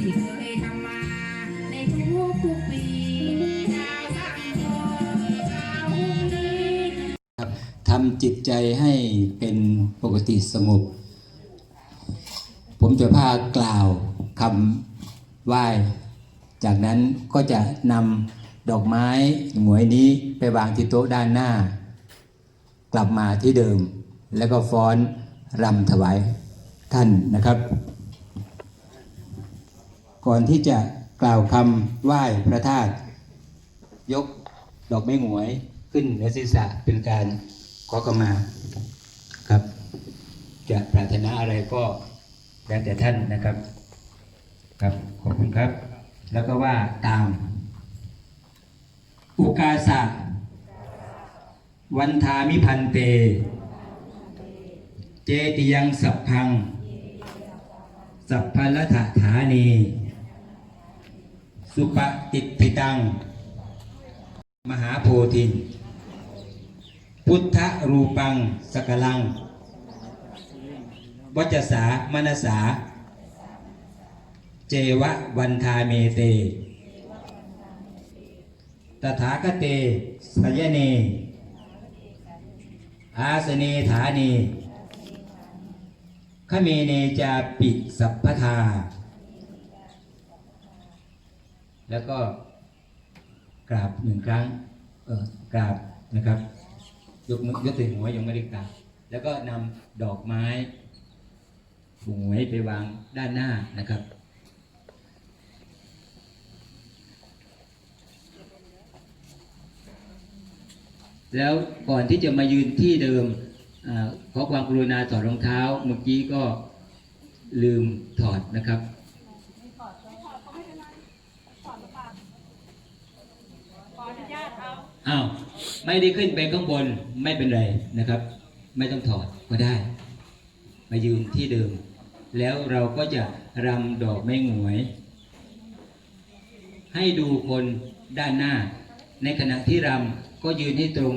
ที่เคยทำมาในทุกทุกปีดาวสังทองดาวนี้ทำจิตใจให้เป็นปกติสงบ ผมจะพากล่าวคำไหว้ จากนั้นก็จะนำดอกไม้หมวยนี้ไปวางที่โต๊ะด้านหน้า กลับมาที่เดิม แล้วก็ฟ้อนรำถวายท่านนะครับ ก่อนที่จะกล่าวคำไหว้พระธาตุยกดอกไม้หวยขึ้นเหนือศีรษะเป็นการขอขมาครับ จะปรารถนาอะไรก็แล้วแต่ท่านนะครับ ครับขอบคุณครับ แล้วก็ว่าตาม อุกาสะวันทามิพันเต เจติยังสัพพัง สัพพัลถาฐานี สุปฏิทิตัง มหาโพธิน พุทธรูปังสกลังวัจสามนสา เจวะวันทาเมเต ตถาคเตสยเน อาสเนฐานีขเมเนจาปิสัพพทา แล้วก็กราบหนึ่งครั้งกราบนะครับ ยกมือยกถึงหัวยังไม่ได้กราบแล้วก็นำดอกไม้บุหวยไปวางด้านหน้านะครับ แล้วก่อนที่จะมายืนที่เดิมอขอความกรุณาถอดรองเท้า เมื่อกี้ก็ลืมถอดนะครับ อ้าวไม่ได้ขึ้นไปข้างบนไม่เป็นไรนะครับ ไม่ต้องถอดก็ได้ มายืนที่เดิม แล้วเราก็จะรำดอกไม้หงวย ให้ดูคนด้านหน้า ในขณะที่รำก็ยืนให้ตรง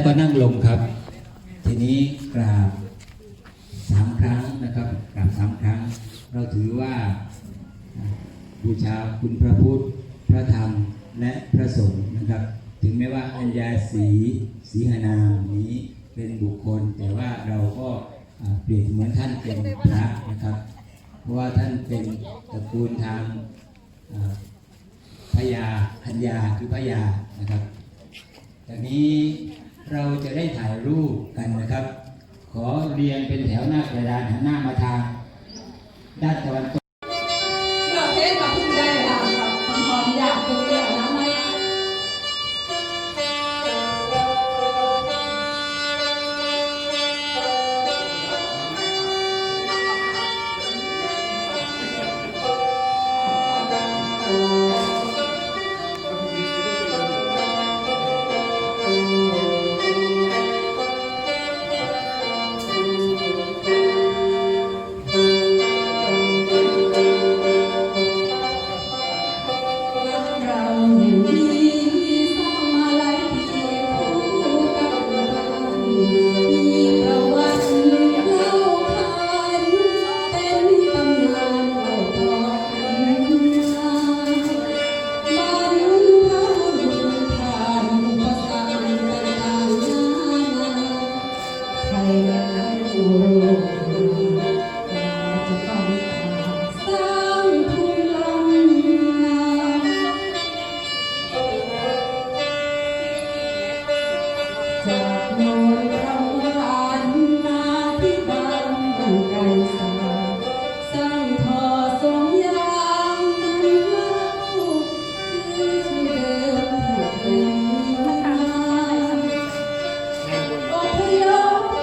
และก็นั่งลงครับ ทีนี้กราบสามครั้งนะครับกราบสามครั้ง เราถือว่าบูชาคุณพระพุทธ พระธรรมและพระสงฆ์นะครับ ถึงแม้ว่าอัญญาสีสีหานามนี้เป็นบุคคล แต่ว่าเราก็เปรียบเหมือนท่านเป็นพระนะครับ เพราะว่าท่านเป็นตระกูลทางพญาอัญญาคือพญานะครับจากนี้ เราจะได้ถ่ายรูปกันนะครับ ขอเรียงเป็นแถวหน้ากระดานหันหน้ามาทางด้านตะวันตก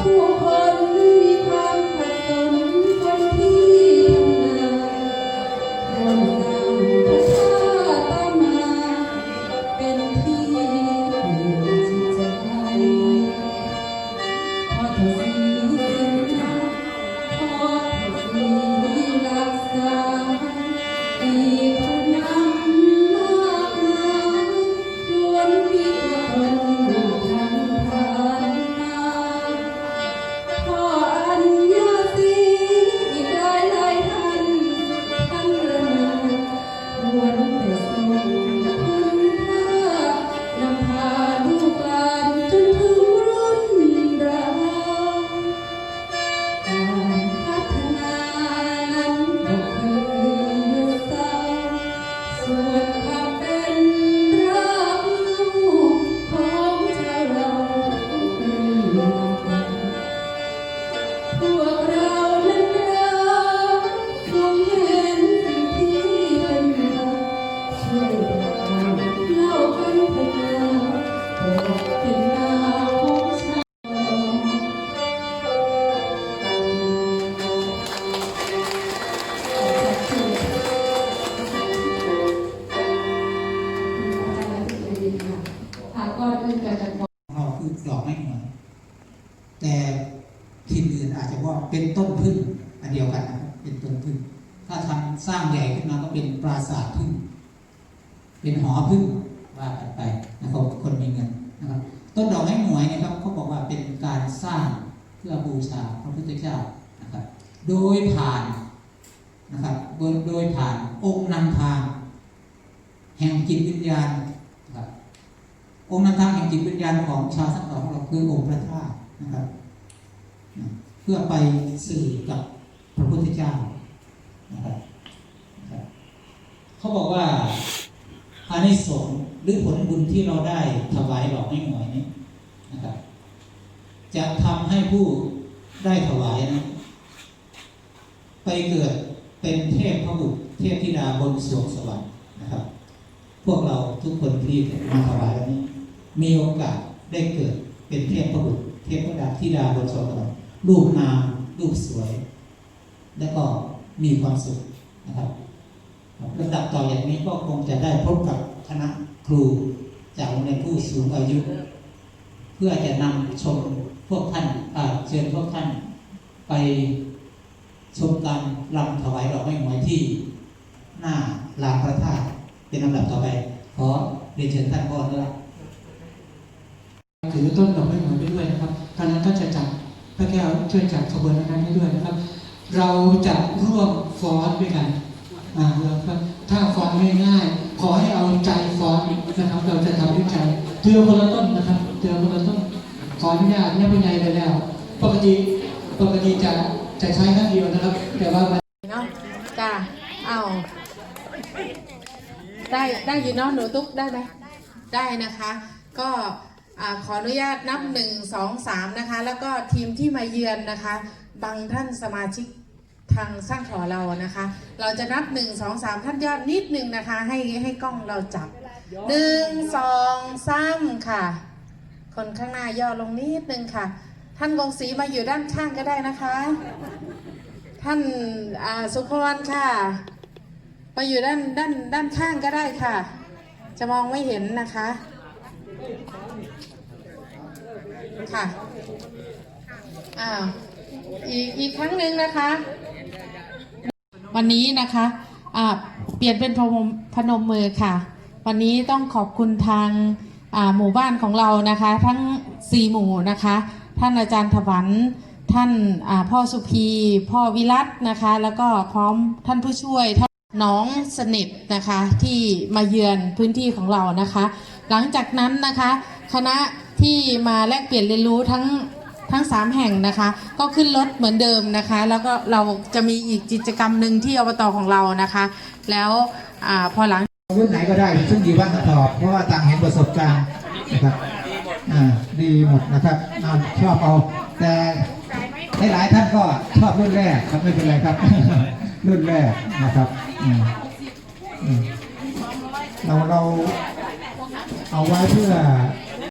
cool. แต่ทีมอื่นอาจจะว่าเป็นต้นพึ่งอันเดียวกันนะเป็นต้นพึ่ง ถ้าทำสร้างใหญ่ขึ้นมาก็เป็นปราสาทพึ่ง เป็นหอพึ่งว่ากันไปนะครับคนมีเงินนะครับ ต้นดอกไม้หน่วยนะครับเขาบอกว่าเป็นการสร้างเพื่อบูชาพระพุทธเจ้านะครับ โดยผ่านนะครับโดยผ่านองค์นำทาง แห่งจิตวิญญาณนะครับองค์นำทางแห่งจิตวิญญาณของชาวสังกัดของเราคือองค์พระธาตุ นะครับนะเพื่อไปสื่อกับพระพุทธเจ้านะครับเขาบอกว่าอานิสงส์หรือผลบุญที่เราได้ถวายดอกไม้หวยนี้นะครับจะทำให้ผู้ได้ถวายนะไปเกิดเป็นเทพพระบุตรเทพธิดาบนสวงสวรรค์นะครับ พวกเราทุกคนที่มาถวายวันนี้ มีโอกาสได้เกิดเป็นเทพพระบุตร เทพดาธิดาบนสวรรค์รูปนามรูปสวย และก็มีความสุขนะครับลำดับต่ออย่างนี้ก็คงจะได้พบกับคณะครูจากโรงเรียนผู้สูงอายุ เพื่อจะนำชมพวกท่านเชิญพวกท่าน ไปชมการรำถวายดอกไม้หวยที่หน้าลานพระธาตุเป็นลำดับต่อไปขอเรียนเชิญท่านพ่อนด้วยถือต้นดอกไม้หวยไปด้วยนะครับ นั้นก็จะจัดพระแก้วช่วยจัดขบวนนั้นให้ด้วยนะครับ เราจะร่วมฟ้อนด้วยกันอ่าแล้วถ้าฟ้อนง่ายๆขอให้เอาใจฟ้อนนะครับ เราจะทำด้วยใจเตือคนละต้นนะครับเตือคนละต้นขออนุญาตเนี่ยผู้ใหญ่เลยแล้วปกติปกติจะจะใช้ครั้งเดียวนะครับ แต่ว่าเนาะจ้าเอาได้ได้อยู่เนาะหนูตุ๊กได้ไหมได้นะคะ ก็ ขออนุญาตนับหนึ่งสองสามนะคะ แล้วก็ทีมที่มาเยือนนะคะ บางท่านสมาชิกทางสร้างถอเรานะคะ เราจะนับหนึ่งสองสามท่านยอดนิดนึงนะคะ ให้ให้กล้องเราจับหนึ่งสองสามค่ะ คนข้างหน้าย่อลงนิดนึงค่ะ ท่านกงศรีมาอยู่ด้านข้างก็ได้นะคะ ท่านอ่าสุภวรรณค่ะมาอยู่ด้านด้านด้านข้างก็ได้ค่ะ จะมองไม่เห็นนะคะ ค่ะอ้าวอีกอีกครั้งหนึ่งนะคะ วันนี้นะคะอ่าเปลี่ยนเป็นพนมพนมมือค่ะ วันนี้ต้องขอบคุณทางหมู่บ้านของเรานะคะ ทั้งสี่หมู่นะคะ ท่านอาจารย์ถวันท่านาพ่อสุพีพ่อวิรัตนะคะ แล้วก็พร้อมท่านผู้ช่วยท่านน้องสนิทนะคะที่มาเยือนพื้นที่ของเรานะคะ หลังจากนั้นนะคะ คณะ ที่มาแลกเปลี่ยนเรียนรู้ทั้งทั้ง 3 แห่งนะคะ ก็ขึ้นรถเหมือนเดิมนะคะ แล้วก็เราจะมีอีกกิจกรรมหนึ่งที่อบตของเรานะคะ แล้วอพอหลังรุ่นไหนก็ได้ซึ่งดีบ้านตอบเพราะว่าต่างเห็นประสบการณ์นะครับอ่าดีหมดนะครับอชอบเอาแต่หลายท่านก็ชอบรุ่นแรกครับไม่เป็นไรครับ รุ่นแรกนะครับเราเราเอาไว้เพื่อ